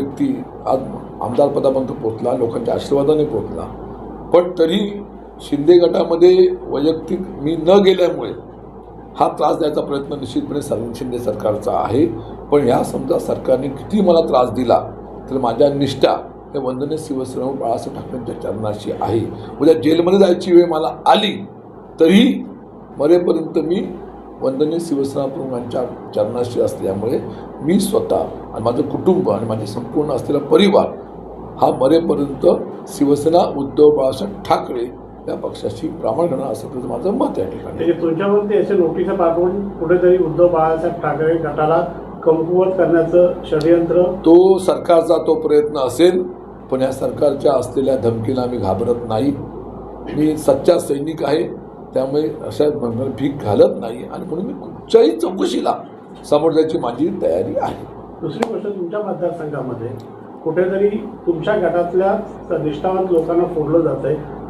व्यक्ती आज आमदारपदापर्यंत पोचला लोकांच्या आशीर्वादाने पोहोचला. पण तरी शिंदे गटामध्ये वैयक्तिक मी न गेल्यामुळे हा त्रास द्यायचा प्रयत्न निश्चितपणे सर शिंदे सरकारचा आहे. पण ह्या समजा सरकारने किती मला त्रास दिला तर माझ्या निष्ठा हे वंदने शिवसेना बाळासाहेब ठाकरेंच्या चरणाशी आहे. उद्या जेलमध्ये जायची वेळ मला आली तरी मरेपर्यंत मी वंदनीय शिवसेना प्रमुखांच्या चरणाशी असल्यामुळे मी स्वतः आणि माझं कुटुंब आणि माझे संपूर्ण असलेला परिवार हा मरेपर्यंत शिवसेना उद्धव बाळासाहेब ठाकरे या पक्षाशी प्रामाणिक असं तुझं माझं मत या ठिकाणी. म्हणजे तुमच्यावरती असे नोटीस पाठवून कुठेतरी उद्धव बाळासाहेब ठाकरे गटाला कमकुवत करण्याचं षडयंत्र? तो सरकारचा तो प्रयत्न असेल पण या सरकारच्या असलेल्या धमकीला मी घाबरत नाही. मी सच्चा सैनिक आहे. त्यामुळे अशा बंधन भीक घालत नाही आणि म्हणून मी कुठच्याही चौकशीला समोर जायची माझी तयारी आहे. दुसरी गोष्ट तुमच्या मतदारसंघामध्ये कुठेतरी तुमच्या गटातल्या निष्ठावंत लोकांना फोडलं जात आहे आणि